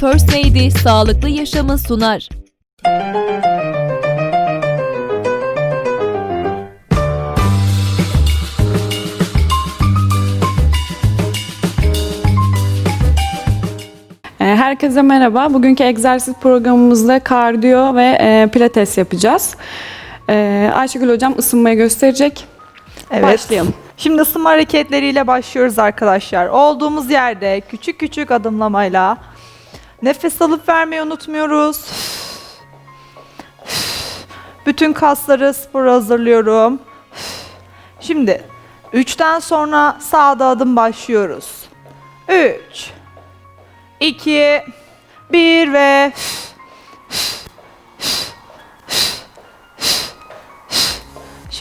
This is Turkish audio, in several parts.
First Lady sağlıklı yaşamı sunar. E, Herkese merhaba. Bugünkü egzersiz programımızda kardiyo ve e, pilates yapacağız. E, Ayşegül Hocam ısınmayı gösterecek. Evet. Başlayalım. Şimdi ısınma hareketleriyle başlıyoruz arkadaşlar. Olduğumuz yerde küçük küçük adımlamayla nefes alıp vermeyi unutmuyoruz. Bütün kasları spora hazırlıyorum. Şimdi 3'ten sonra sağda adım başlıyoruz. 3 2 1 ve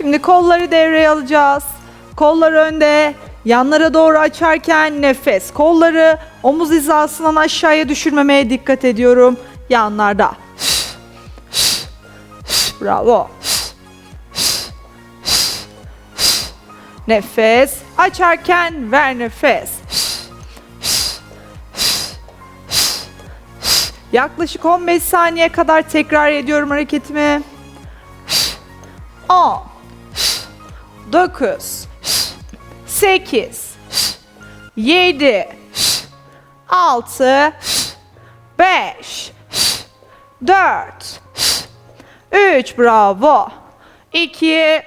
Şimdi kolları devreye alacağız. Kollar önde, yanlara doğru açarken nefes. Kolları omuz hizasından aşağıya düşürmemeye dikkat ediyorum. Yanlarda. Bravo. Nefes. Açarken ver nefes. Yaklaşık 15 saniye kadar tekrar ediyorum hareketimi. 10 9 8 7 6 5 4 3 bravo. 2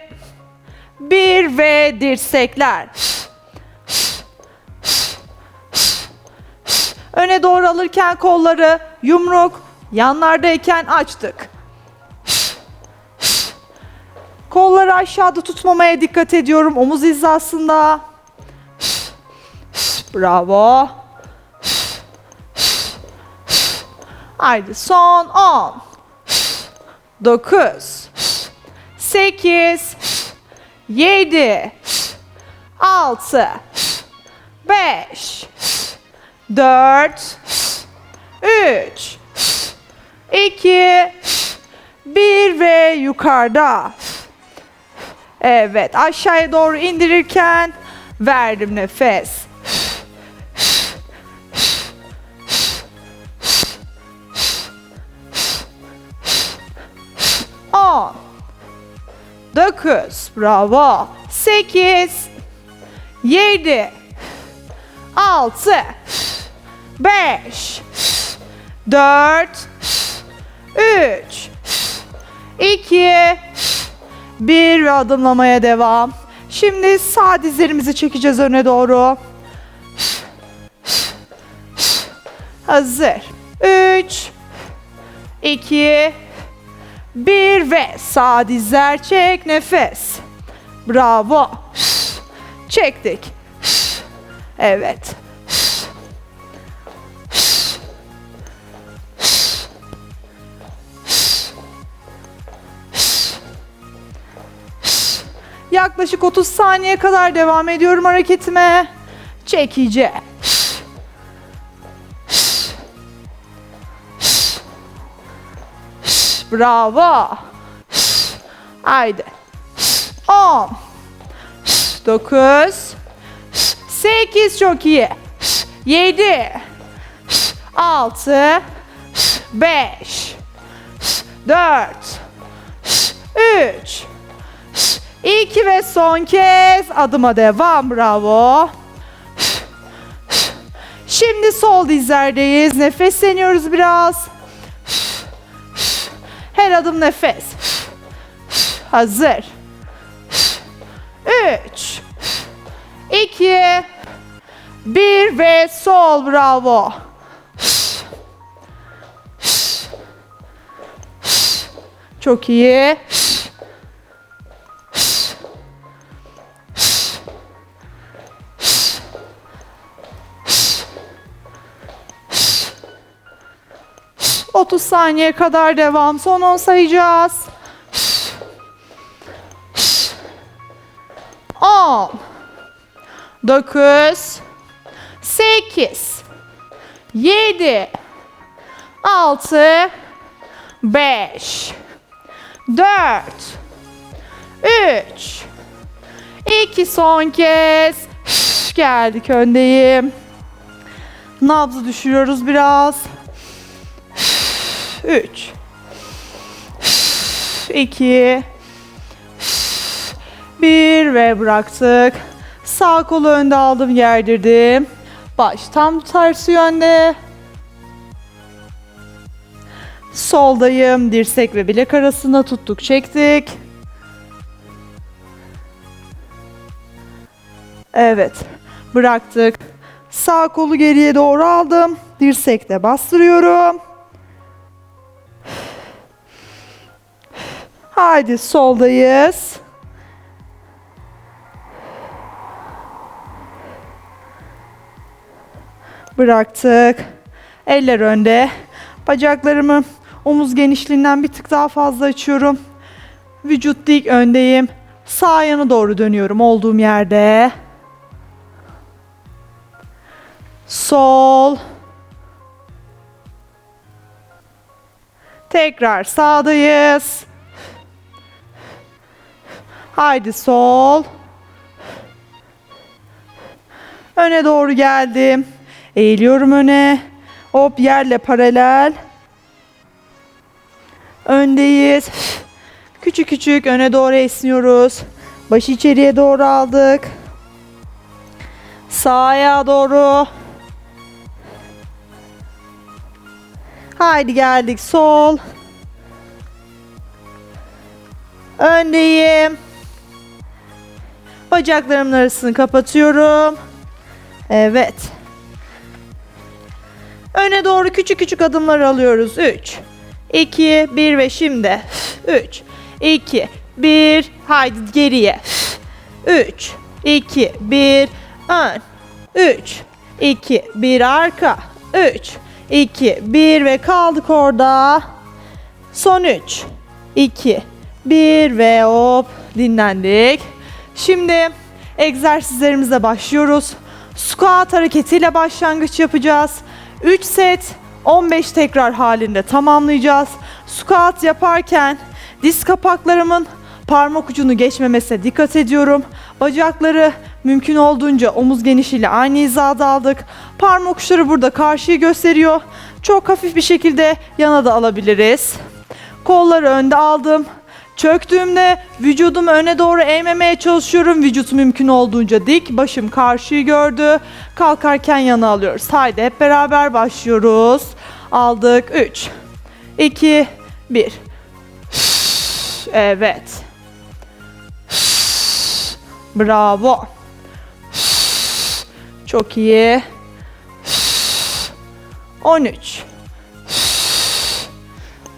1 ve dirsekler. Öne doğru alırken kolları yumruk yanlardayken açtık Kolları aşağıda tutmamaya dikkat ediyorum. Omuz hizasında. Bravo. Haydi son 10. 9. 8. 7. 6. 5. 4. 3. 2. 1 ve yukarıda. Evet aşağıya doğru indirirken verdim nefes. On. Dokuz. Bravo. Sekiz. Yedi. Altı. Beş. Dört. Üç. İki. Bir ve adımlamaya devam. Şimdi sağ dizlerimizi çekeceğiz öne doğru. Hazır. 3 2 1 ve sağ dizler çek nefes. Bravo. Çektik. Evet. Yaklaşık 30 saniye kadar devam ediyorum hareketime. Çekici. Bravo. Haydi. 10 9 8 çok iyi. 7 6 5 4 3 İki ve son kez adıma devam. Bravo. Şimdi sol dizlerdeyiz. Nefesleniyoruz biraz. Her adım nefes. Hazır. Üç. iki, Bir ve sol. Bravo. Çok iyi. Otuz saniye kadar devam. Son 10 sayacağız. 10 9 8 7 6 5 4 3 İki son kez. Geldik öndeyim. Nabzı düşürüyoruz biraz. 3 2 1 ve bıraktık. Sağ kolu önde aldım, gerdirdim. Baş tam tersi yönde. Soldayım. Dirsek ve bilek arasında tuttuk, çektik. Evet. Bıraktık. Sağ kolu geriye doğru aldım. Dirsekte bastırıyorum. Haydi soldayız. Bıraktık. Eller önde. Bacaklarımı omuz genişliğinden bir tık daha fazla açıyorum. Vücut dik öndeyim. Sağ yana doğru dönüyorum olduğum yerde. Sol. Tekrar sağdayız. Haydi sol. Öne doğru geldim. Eğiliyorum öne. Hop yerle paralel. Öndeyiz. Küçük küçük öne doğru esniyoruz. Başı içeriye doğru aldık. Sağ ayağa doğru. Haydi geldik sol. Öndeyim. Bacaklarımın arasını kapatıyorum. Evet. Öne doğru küçük küçük adımlar alıyoruz. 3, 2, 1 ve şimdi. 3, 2, 1. Haydi geriye. 3, 2, 1. Ön. 3, 2, 1 arka. 3, 2, 1 ve kaldık orada. Son 3, 2, 1 ve hop dinlendik. Şimdi egzersizlerimize başlıyoruz. Squat hareketiyle başlangıç yapacağız. 3 set 15 tekrar halinde tamamlayacağız. Squat yaparken diz kapaklarımın parmak ucunu geçmemesine dikkat ediyorum. Bacakları mümkün olduğunca omuz genişliğiyle aynı hizada aldık. Parmak uçları burada karşıyı gösteriyor. Çok hafif bir şekilde yana da alabiliriz. Kolları önde aldım. Çöktüğümde vücudumu öne doğru eğmemeye çalışıyorum. Vücut mümkün olduğunca dik. Başım karşıyı gördü. Kalkarken yana alıyoruz. Haydi hep beraber başlıyoruz. Aldık. 3, 2, 1. Evet. Bravo. Çok iyi. 13.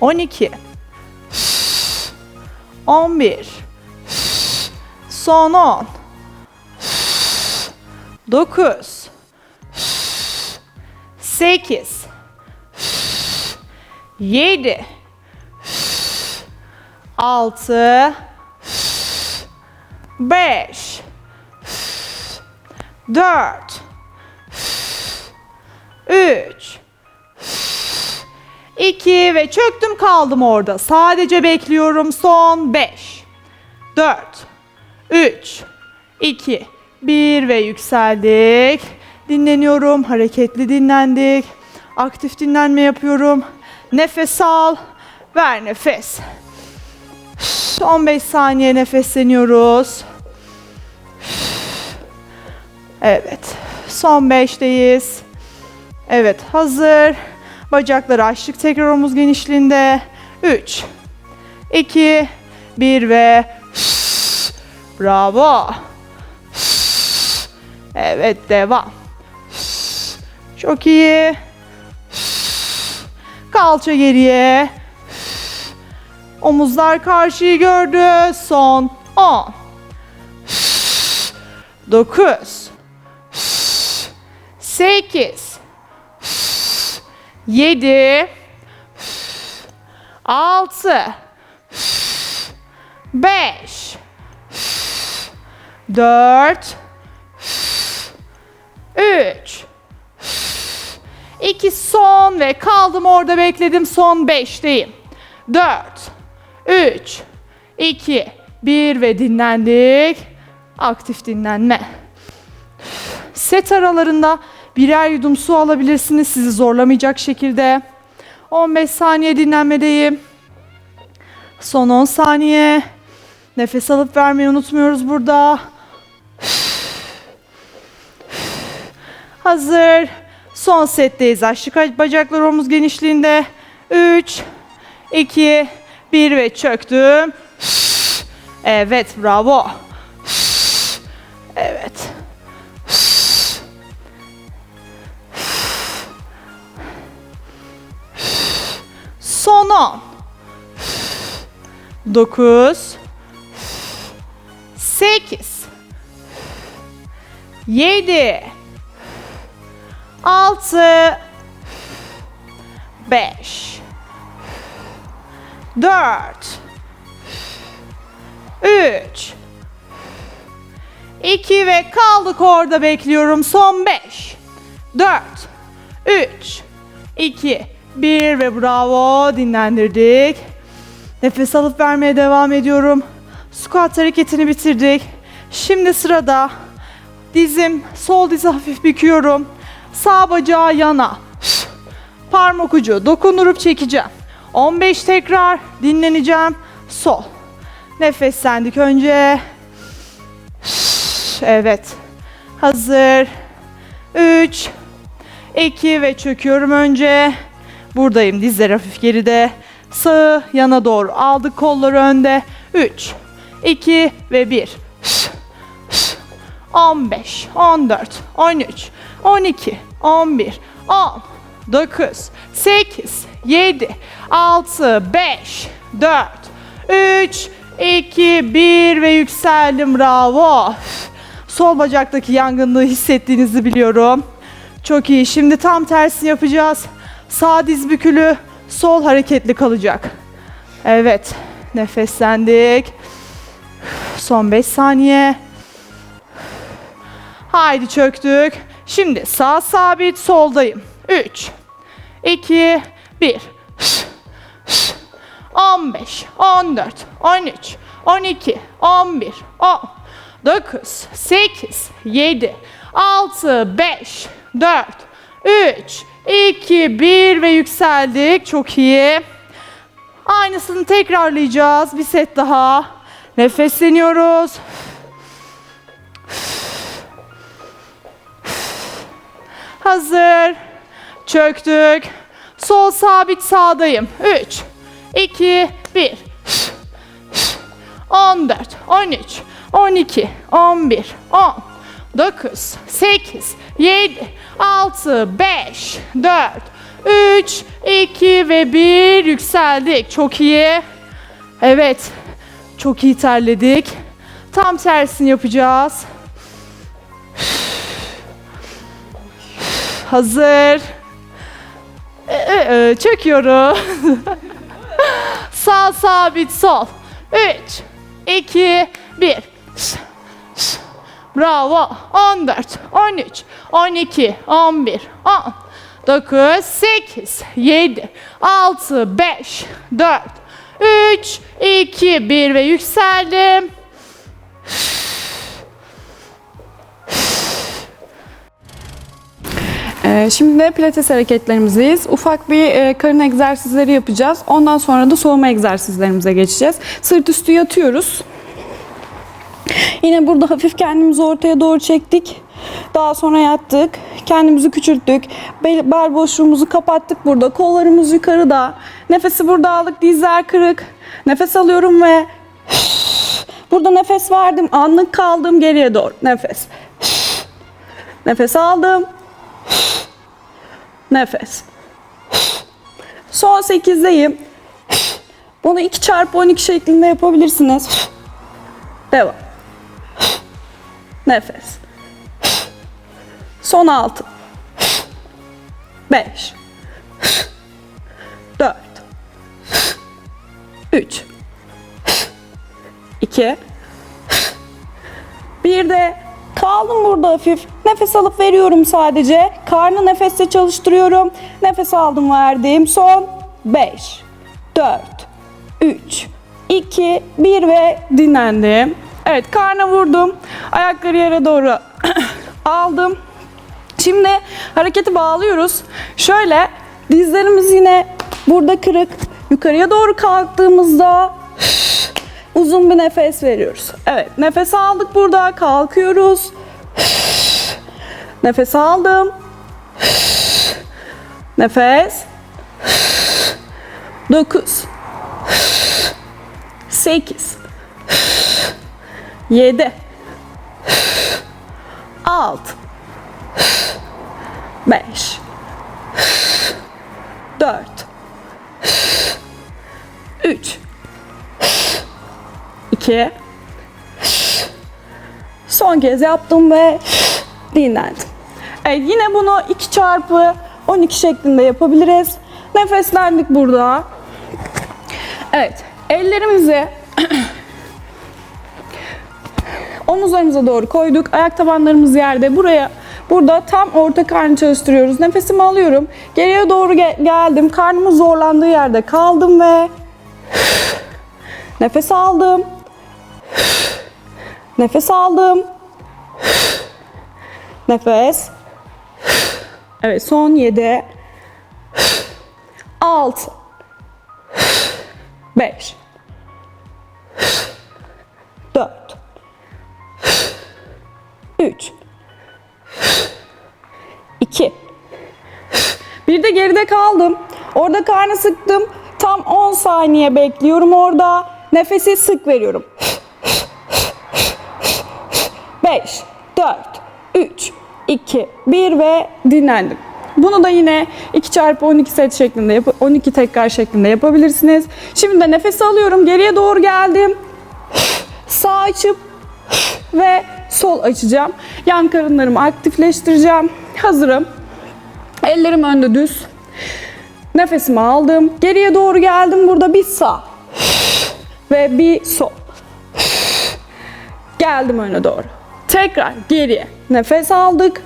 12. 11 Son 10 9 8 7 6 5 4 3 2 ve çöktüm kaldım orada. Sadece bekliyorum. Son 5 4 3 2 1 ve yükseldik. Dinleniyorum. Hareketli dinlendik. Aktif dinlenme yapıyorum. Nefes al. Ver nefes. 15 saniye nefesleniyoruz. Evet. Son 5'teyiz. Evet, hazır. Bacakları açtık tekrar omuz genişliğinde. 3 2 1 ve bravo. Evet, devam. Çok iyi. Kalça geriye. Omuzlar karşıyı gördü. Son 10 9 8 7 6 5 4 3 2 son ve kaldım orada bekledim son 5'teyim. 4 3 2 1 ve dinlendik. Aktif dinlenme. Set aralarında birer yudum su alabilirsiniz sizi zorlamayacak şekilde. 15 saniye dinlenmedeyim. Son 10 saniye. Nefes alıp vermeyi unutmuyoruz burada. Hazır. Son setteyiz. Açlık bacaklar omuz genişliğinde. 3, 2, 1 ve çöktüm. Evet, bravo. Evet. 10. 9 8 7 6 5 4 3 2 ve kaldık orada bekliyorum. Son 5 4 3 2 1 ve bravo dinlendirdik. Nefes alıp vermeye devam ediyorum. Squat hareketini bitirdik. Şimdi sırada dizim, sol dizi hafif büküyorum. Sağ bacağı yana. Parmak ucu dokunurup çekeceğim. 15 tekrar dinleneceğim. Sol. Nefeslendik önce. Evet. Hazır. 3 2 ve çöküyorum önce. Buradayım. Dizler hafif geride. Sağı yana doğru aldık kolları önde. 3 2 ve 1. 15 14 13 12 11 10 9 8 7 6 5 4 3 2 1 ve yükseldim bravo. Sol bacaktaki yangınlığı hissettiğinizi biliyorum. Çok iyi. Şimdi tam tersini yapacağız. Sağ diz bükülü, sol hareketli kalacak. Evet. Nefeslendik. Son 5 saniye. Haydi çöktük. Şimdi sağ sabit, soldayım. 3 2 1 15 14 13 12 11 10 9 8 7 6 5 4 3 2 1 ve yükseldik. Çok iyi. Aynısını tekrarlayacağız. Bir set daha. Nefesleniyoruz. Hazır. Çöktük. Sol sabit sağdayım. 3 2 1 14 13 12 11 10 9 8 7 6 5 4 3 2 ve 1 yükseldik. Çok iyi. Evet. Çok iyi terledik. Tam tersini yapacağız. Hazır. Ee, e, e. Sağ sabit sol. 3 2 1 Bravo. 14 13 12 11 10 9 8 7 6 5 4 3 2 1 ve yükseldim. Ee, şimdi de pilates hareketlerimizdeyiz. Ufak bir e, karın egzersizleri yapacağız. Ondan sonra da soğuma egzersizlerimize geçeceğiz. Sırt üstü yatıyoruz. Yine burada hafif kendimizi ortaya doğru çektik. Daha sonra yattık. Kendimizi küçülttük. Bel, bel boşluğumuzu kapattık burada. Kollarımız yukarıda. Nefesi burada aldık. Dizler kırık. Nefes alıyorum ve burada nefes verdim. Anlık kaldım geriye doğru. Nefes. Nefes aldım. Nefes. Son 8'deyim. Bunu 2 çarpı 12 şeklinde yapabilirsiniz. Devam. Nefes. Son 6. 5. 4. 3. 2. Bir de kaldım burada hafif. Nefes alıp veriyorum sadece. Karnı nefesle çalıştırıyorum. Nefes aldım verdim. Son 5, 4, 3, 2, 1 ve dinlendim. Evet karna vurdum. Ayakları yere doğru aldım. Şimdi hareketi bağlıyoruz. Şöyle dizlerimiz yine burada kırık. Yukarıya doğru kalktığımızda uzun bir nefes veriyoruz. Evet nefes aldık burada kalkıyoruz. Nefes aldım. Nefes. 9 8 7 6 5 4 3 2 Son kez yaptım ve dinlendim. Evet yine bunu 2 çarpı 12 şeklinde yapabiliriz. Nefeslendik burada. Evet ellerimizi omuzlarımıza doğru koyduk. Ayak tabanlarımız yerde. Buraya burada tam orta karnı çalıştırıyoruz. Nefesimi alıyorum. Geriye doğru ge- geldim. Karnımın zorlandığı yerde kaldım ve nefes aldım. Nefes aldım. Nefes. Evet son 7 6 5 3 2 Bir de geride kaldım. Orada karnı sıktım. Tam 10 saniye bekliyorum orada. Nefesi sık veriyorum. 5 4 3 2 1 ve dinlendim. Bunu da yine 2 çarpı 12 set şeklinde yap 12 tekrar şeklinde yapabilirsiniz. Şimdi de nefes alıyorum. Geriye doğru geldim. Sağ açıp ve sol açacağım. Yan karınlarımı aktifleştireceğim. Hazırım. Ellerim önde düz. Nefesimi aldım. Geriye doğru geldim. Burada bir sağ ve bir sol. Geldim öne doğru. Tekrar geriye. Nefes aldık.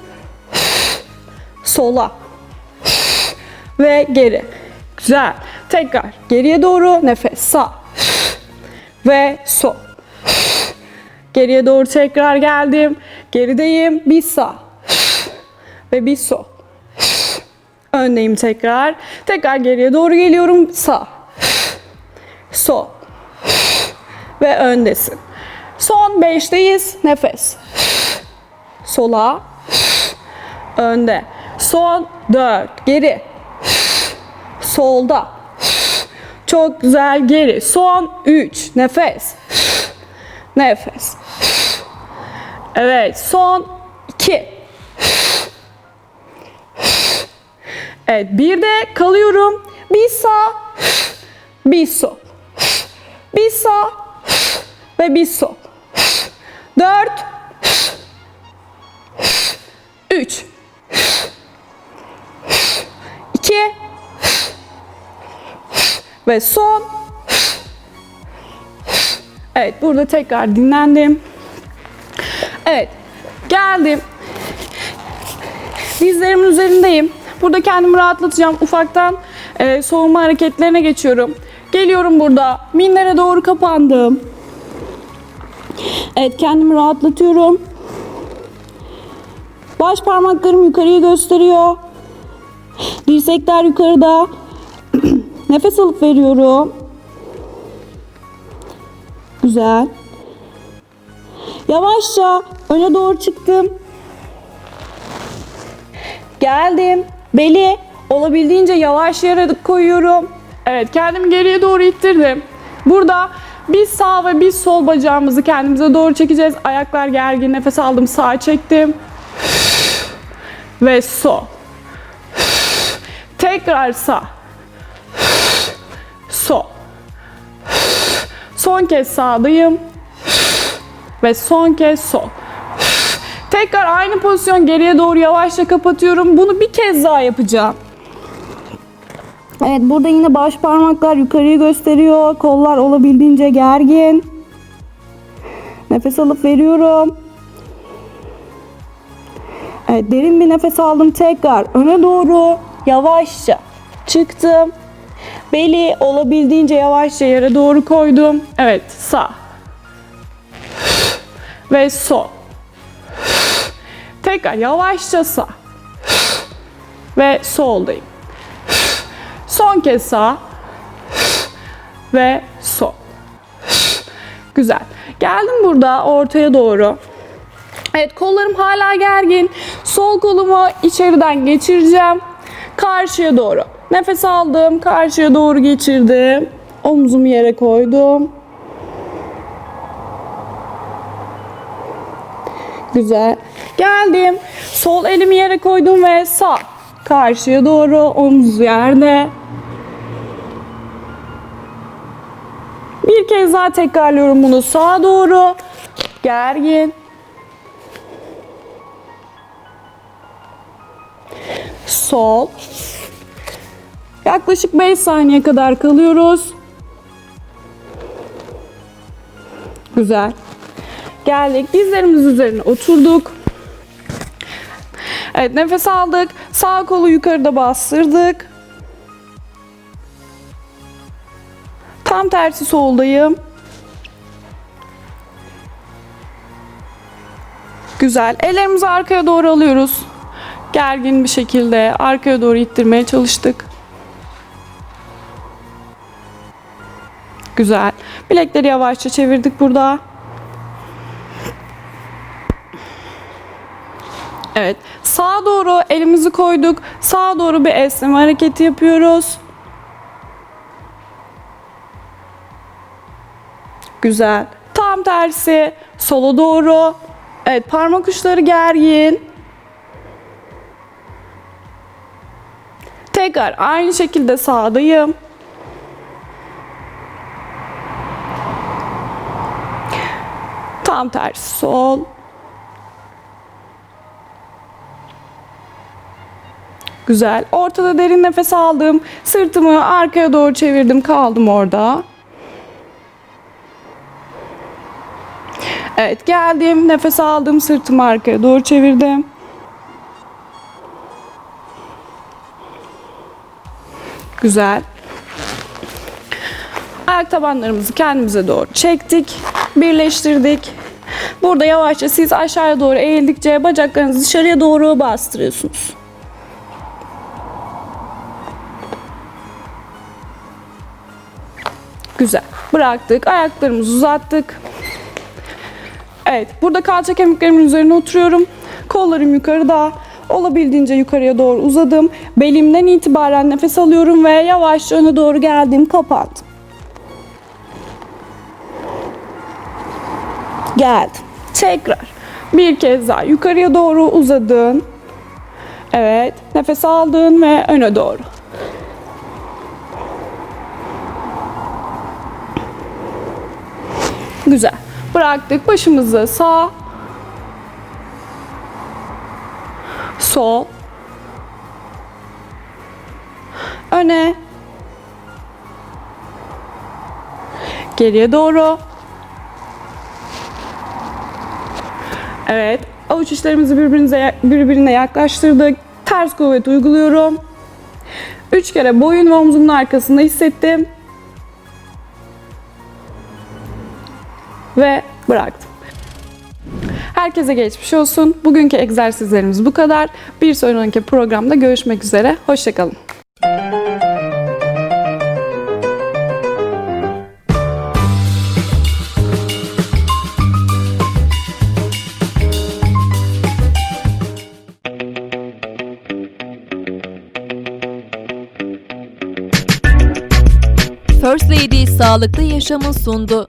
Sola. Ve geri. Güzel. Tekrar geriye doğru nefes sağ. Ve sol. Geriye doğru tekrar geldim. Gerideyim. Bir sağ. Ve bir sol. Öndeyim tekrar. Tekrar geriye doğru geliyorum. Sağ. Sol. Ve öndesin. Son beşteyiz. Nefes. Sola. Önde. Son dört. Geri. Solda. Çok güzel geri. Son üç. Nefes. Nefes. Evet. Son iki. Evet. Bir de kalıyorum. Bir sağ. Bir sol. Bir sağ. Ve bir sol. Dört. Üç. İki. Ve son. Evet burada tekrar dinlendim. Evet geldim. Dizlerimin üzerindeyim. Burada kendimi rahatlatacağım. Ufaktan e, soğuma hareketlerine geçiyorum. Geliyorum burada. Minlere doğru kapandım. Evet kendimi rahatlatıyorum. Baş parmaklarım yukarıyı gösteriyor. Dirsekler yukarıda. Nefes alıp veriyorum. Güzel. Yavaşça öne doğru çıktım. Geldim. Beli olabildiğince yavaş yere koyuyorum. Evet kendimi geriye doğru ittirdim. Burada bir sağ ve bir sol bacağımızı kendimize doğru çekeceğiz. Ayaklar gergin. Nefes aldım. Sağa çektim. Ve sol. Tekrar sağ. Sol. Son kez sağdayım. Ve son kez sol. Tekrar aynı pozisyon geriye doğru yavaşça kapatıyorum. Bunu bir kez daha yapacağım. Evet burada yine baş parmaklar yukarıyı gösteriyor. Kollar olabildiğince gergin. Nefes alıp veriyorum. Evet derin bir nefes aldım tekrar. Öne doğru yavaşça çıktım. Beli olabildiğince yavaşça yere doğru koydum. Evet sağ. Ve sol. Tekrar yavaşça sağ. Ve soldayım. Son kez sağ ve sol. Güzel. Geldim burada ortaya doğru. Evet kollarım hala gergin. Sol kolumu içeriden geçireceğim. Karşıya doğru. Nefes aldım. Karşıya doğru geçirdim. Omzumu yere koydum. Güzel. Geldim. Sol elimi yere koydum ve sağ. Karşıya doğru omuz yerde. Bir kez daha tekrarlıyorum bunu. Sağa doğru. Gergin. Sol. Yaklaşık 5 saniye kadar kalıyoruz. Güzel. Geldik. Dizlerimiz üzerine oturduk. Evet nefes aldık. Sağ kolu yukarıda bastırdık. Tam tersi soldayım. Güzel. Ellerimizi arkaya doğru alıyoruz. Gergin bir şekilde arkaya doğru ittirmeye çalıştık. Güzel. Bilekleri yavaşça çevirdik burada. Evet. Sağa doğru elimizi koyduk. Sağa doğru bir esneme hareketi yapıyoruz. Güzel. Tam tersi. Sola doğru. Evet parmak uçları gergin. Tekrar aynı şekilde sağdayım. Tam tersi sol. Güzel. Ortada derin nefes aldım. Sırtımı arkaya doğru çevirdim. Kaldım orada. Evet geldim. Nefes aldım. Sırtımı arkaya doğru çevirdim. Güzel. Ayak tabanlarımızı kendimize doğru çektik. Birleştirdik. Burada yavaşça siz aşağıya doğru eğildikçe bacaklarınızı dışarıya doğru bastırıyorsunuz. Güzel. Bıraktık. Ayaklarımızı uzattık. Evet. Burada kalça kemiklerimin üzerine oturuyorum. Kollarım yukarıda. Olabildiğince yukarıya doğru uzadım. Belimden itibaren nefes alıyorum ve yavaşça öne doğru geldim. Kapandım. Geldim. Tekrar. Bir kez daha yukarıya doğru uzadın. Evet. Nefes aldın ve öne doğru. Güzel. Bıraktık başımızı sağ, sol, öne, geriye doğru. Evet. Avuç içlerimizi birbirinize, birbirine yaklaştırdık. Ters kuvvet uyguluyorum. Üç kere boyun ve omzumun arkasında hissettim. Ve bıraktım. Herkese geçmiş olsun. Bugünkü egzersizlerimiz bu kadar. Bir sonraki programda görüşmek üzere. Hoşçakalın. First Lady sağlıklı yaşamı sundu.